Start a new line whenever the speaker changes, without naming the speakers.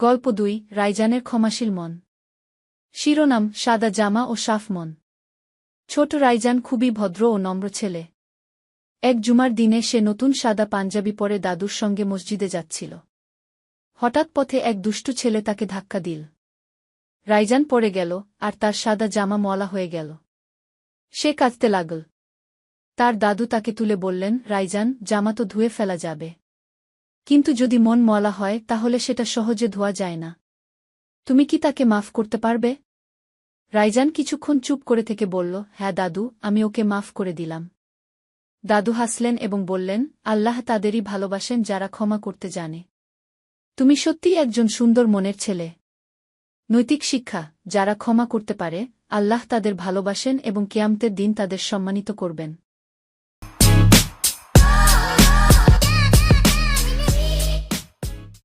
গল্প দুই, রাইজানের ক্ষমাশীল মন। শিরোনাম, সাদা জামা ও সাফ মন। ছোট রাইজান খুবই ভদ্র ও নম্র ছেলে। এক জুমার দিনে সে নতুন সাদা পাঞ্জাবি পরে দাদুর সঙ্গে মসজিদে যাচ্ছিল। হঠাৎ পথে এক দুষ্টু ছেলে তাকে ধাক্কা দিল। রাইজান পড়ে গেল, আর তার সাদা জামা মলা হয়ে গেল। সে কাঁদতে লাগল। তার দাদু তাকে তুলে বললেন, রাইজান, জামা তো ধুয়ে ফেলা যাবে। কিন্তু যদি মন মলা হয়, তাহলে সেটা সহজে ধোয়া যায় না। তুমি কি তাকে মাফ করতে পারবে? রাইজান কিছুক্ষণ চুপ করে থেকে বলল হ্যাঁ দাদু, আমি ওকে মাফ করে দিলাম। দাদু হাসলেন এবং বললেন, আল্লাহ তাদেরই ভালোবাসেন যারা ক্ষমা করতে জানে। তুমি সত্যিই একজন সুন্দর মনের ছেলে। নৈতিক শিক্ষা, যারা ক্ষমা করতে পারে, আল্লাহ তাদের ভালোবাসেন এবং কেয়ামতের দিন তাদের সম্মানিত করবেন।